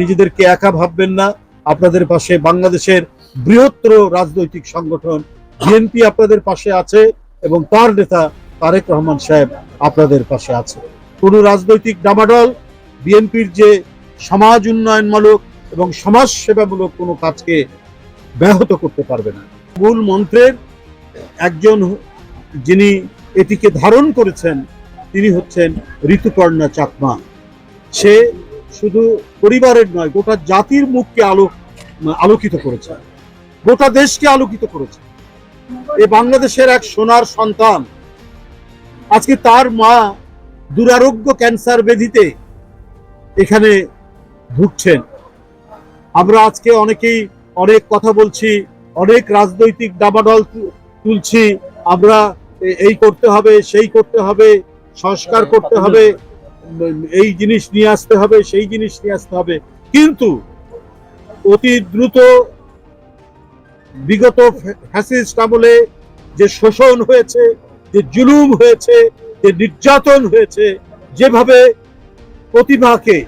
নিজেদেরকে একা ভাববেন না। আপনাদের পাশে বাংলাদেশের বৃহত্তর রাজনৈতিক সংগঠন বিএনপি আপনাদের পাশে আছে এবং তার নেতা তারেক রহমান সাহেব আপনাদের পাশে আছে। কোনো রাজনৈতিক ডামাডল, বিএনপির যে সমাজ উন্নয়নমূলক এবং সমাজ সেবামূলক কোনো কাজকে ব্যাহত করতে পারবে না। মূল মন্ত্রের একজন যিনি এটিকে ধারণ করেছেন, তিনি হচ্ছেন ঋতুপর্ণা চাকমা। সে শুধু পরিবারের নয়, গোটা জাতির মুখকে আলো আলোকিত করেছে। গোটা দেশকে আলোকিত করেছে। এ বাংলাদেশের এক সোনার সন্তান। আজকে তার মা দুরারোগ্য ক্যান্সার ব্যাধিতে এখানে ভুগছেন। আমরা আজকে অনেকেই অনেক কথা বলছি, অনেক রাজনৈতিক দাবাডল তুলছি, আমরা এই করতে হবে, সেই করতে হবে, সংস্কার করতে হবে, এই জিনিস নিয়ে আসতে হবে, সেই জিনিস নিয়ে আসতে হবে। কিন্তু অতি দ্রুত বিগত ফ্যাসিস্ট আমলে যে শোষণ হয়েছে, যে জুলুম হয়েছে, যে নির্যাতন হয়েছে, যেভাবে প্রতিভাকে,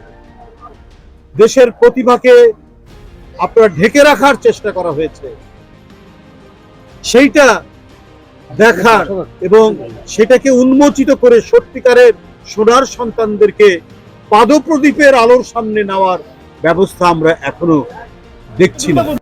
দেশের প্রতিভাকে আপনার ঢেকে রাখার চেষ্টা করা হয়েছে। সেইটা দেখার এবং সেটাকে উন্মোচিত করে সত্যিকারের সোনার সন্তানদেরকে পাদপ্রদীপের আলোর সামনে নেওয়ার ব্যবস্থা আমরা এখনও দেখছি না।